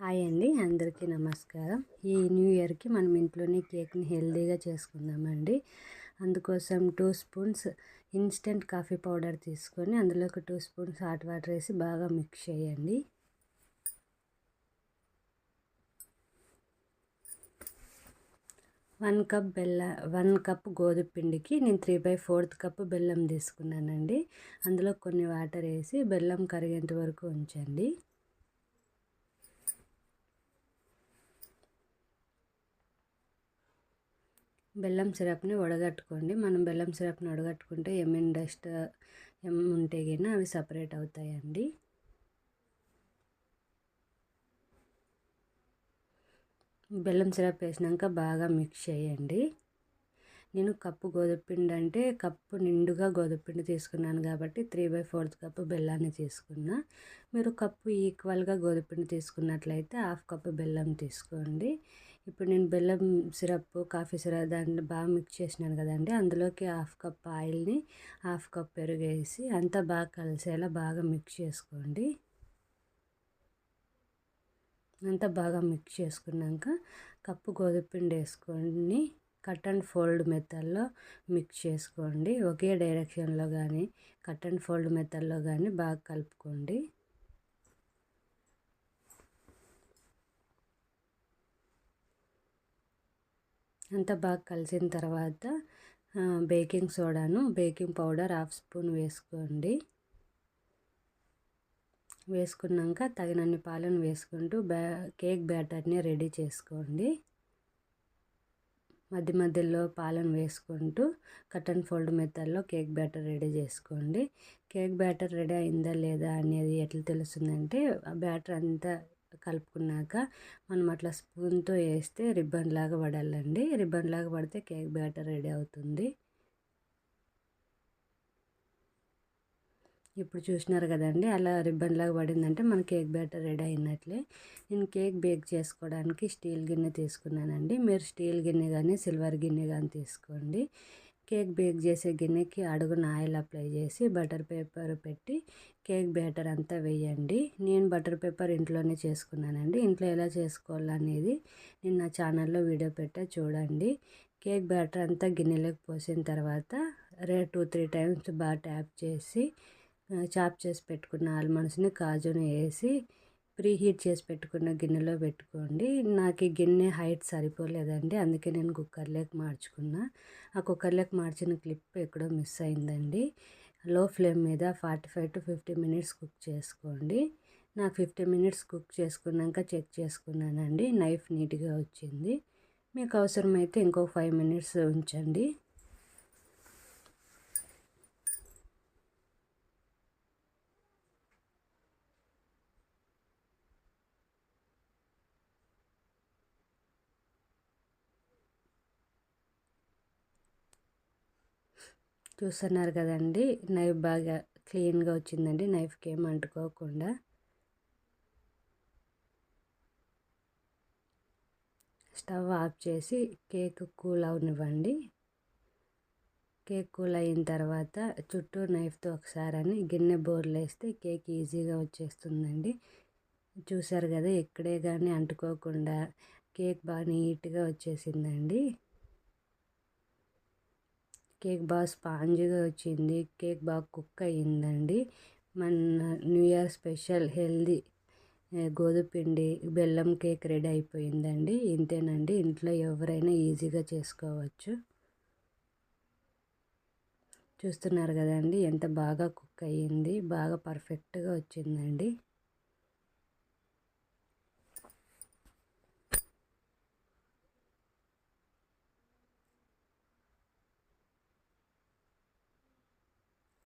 Hi అండి అందరికీ నమస్కారం. ఈ న్యూ ఇయర్కి మనం ఇంట్లోనే కేక్ని హెల్దీగా చేసుకుందామండి. అందుకోసం two spoons instant coffee powder తీసుకొని అందులో ఒక టూ స్పూన్స్ హాట్ వాటర్ వేసి బాగా మిక్స్ చేయండి. వన్ కప్ బెల్ల వన్ కప్ గోధుమ పిండికి నేను త్రీ బై ఫోర్త్ కప్ బెల్లం తీసుకున్నానండి. అందులో కొన్ని వాటర్ వేసి బెల్లం కరిగేంత వరకు ఉంచండి. బెల్లం సిరప్ని వడగట్టుకోండి. మనం బెల్లం సిరప్ని వడగట్టుకుంటే ఎమ్ఎన్ డస్ట్ ఎమ్ ఉంటే కానీ అవి సపరేట్ అవుతాయండి. బెల్లం సిరప్ వేసినాక బాగా మిక్స్ చేయండి. నేను కప్పు గోధుమపిండి అంటే కప్పు నిండుగా గోధుమపిండి తీసుకున్నాను కాబట్టి త్రీ బై ఫోర్త్ కప్పు బెల్లాన్ని తీసుకున్నా. మీరు కప్పు ఈక్వల్గా గోధుమపిండి తీసుకున్నట్లయితే హాఫ్ కప్పు బెల్లం తీసుకోండి. ఇప్పుడు నేను బెల్లం సిరప్ కాఫీ సిరప్ దాన్ని బాగా మిక్స్ చేసినాను కదండి. అందులోకి హాఫ్ కప్ ఆయిల్ని హాఫ్ కప్ పెరుగు వేసి అంతా బాగా కలిసేలా బాగా మిక్స్ చేసుకోండి. అంతా బాగా మిక్స్ చేసుకున్నాక కప్పు గోధుమపిండి వేసుకొని కట్ అండ్ ఫోల్డ్ మెథడ్లో మిక్స్ చేసుకోండి. ఒకే డైరెక్షన్లో కానీ కట్ అండ్ ఫోల్డ్ మెథడ్లో కానీ బాగా కలుపుకోండి. అంతా బాగా కలిసిన తర్వాత బేకింగ్ సోడాను బేకింగ్ పౌడర్ హాఫ్ స్పూన్ వేసుకోండి. వేసుకున్నాక తగినన్ని పాలను వేసుకుంటూ బ్యా కేక్ బ్యాటర్ని రెడీ చేసుకోండి. మధ్య మధ్యలో పాలను వేసుకుంటూ కటన్ ఫోల్డ్ మెథడ్లో కేక్ బ్యాటర్ రెడీ చేసుకోండి. కేక్ బ్యాటర్ రెడీ అయిందా లేదా అనేది ఎట్లా తెలుస్తుందంటే ఆ బ్యాటర్ అంతా కలుపుకున్నాక మనం అట్లా స్పూన్తో వేస్తే రిబ్బన్ లాగా పడాలండి. రిబ్బన్ లాగా పడితే కేక్ బ్యాటర్ రెడీ అవుతుంది. ఇప్పుడు చూసినారు కదండి అలా రిబ్బన్ లాగా పడిందంటే మన కేక్ బ్యాటర్ రెడీ అయినట్లే. నేను కేక్ బేక్ చేసుకోవడానికి స్టీల్ గిన్నె తీసుకున్నానండి. మీరు స్టీల్ గిన్నె కానీ సిల్వర్ గిన్నె కానీ తీసుకోండి. కేక్ బేక్ చేసే గిన్నెకి అడుగున ఆయిల్ అప్లై చేసి బటర్ పేపర్ పెట్టి కేక్ బ్యాటర్ అంతా వేయండి. నేను బటర్ పేపర్ ఇంట్లోనే చేసుకున్నానండి. ఇంట్లో ఎలా చేసుకోవాలనేది నేను నా ఛానల్లో వీడియో పెట్టా చూడండి. కేక్ బ్యాటర్ అంతా గిన్నెలోకి పోసిన తర్వాత రే టూ త్రీ టైమ్స్ బాగా ట్యాప్ చేసి చాప్ చేసి పెట్టుకున్న ఆల్మండ్స్ని కాజుని వేసి ప్రీ హీట్ చేసి పెట్టుకున్న గిన్నెలో పెట్టుకోండి. నాకు ఈ గిన్నె హైట్ సరిపోలేదండి. అందుకే నేను కుక్కర్లోకి మార్చుకున్నా. ఆ కుక్కర్లోకి మార్చిన క్లిప్ ఎక్కడో మిస్ అయిందండి. లో ఫ్లేమ్ మీద forty five to fifty minutes cook చేసుకోండి. నాకు ఫిఫ్టీ మినిట్స్ కుక్ చేసుకున్నాక చెక్ చేసుకున్నానండి. నైఫ్ నీట్గా వచ్చింది. మీకు అవసరమైతే ఇంకో ఫైవ్ మినిట్స్ ఉంచండి. చూస్తున్నారు కదండి. నైఫ్ బాగా క్లీన్గా వచ్చిందండి. నైఫ్కి ఏం అంటుకోకుండా. స్టవ్ ఆఫ్ చేసి కేక్ కూల్ అవనివ్వండి. కేక్ కూల్ అయిన తర్వాత చుట్టూ నైఫ్తో ఒకసారి అని గిన్నె బోర్లు వేస్తే కేక్ ఈజీగా వచ్చేస్తుందండి. చూసారు కదా ఎక్కడే కానీ అంటుకోకుండా కేక్ బాగా నీట్గా వచ్చేసిందండి. కేక్ బాగా స్పాంజ్గా వచ్చింది కేక్ బాగా కుక్ అయ్యిందండి. మన న్యూ ఇయర్ స్పెషల్ హెల్దీ గోధుమ పిండి బెల్లం కేక్ రెడీ అయిపోయిందండి. ఇంతేనండి. ఇంట్లో ఎవరైనా ఈజీగా చేసుకోవచ్చు. చూస్తున్నారు కదండి. ఎంత బాగా కుక్ అయ్యింది. బాగా పర్ఫెక్ట్గా వచ్చిందండి.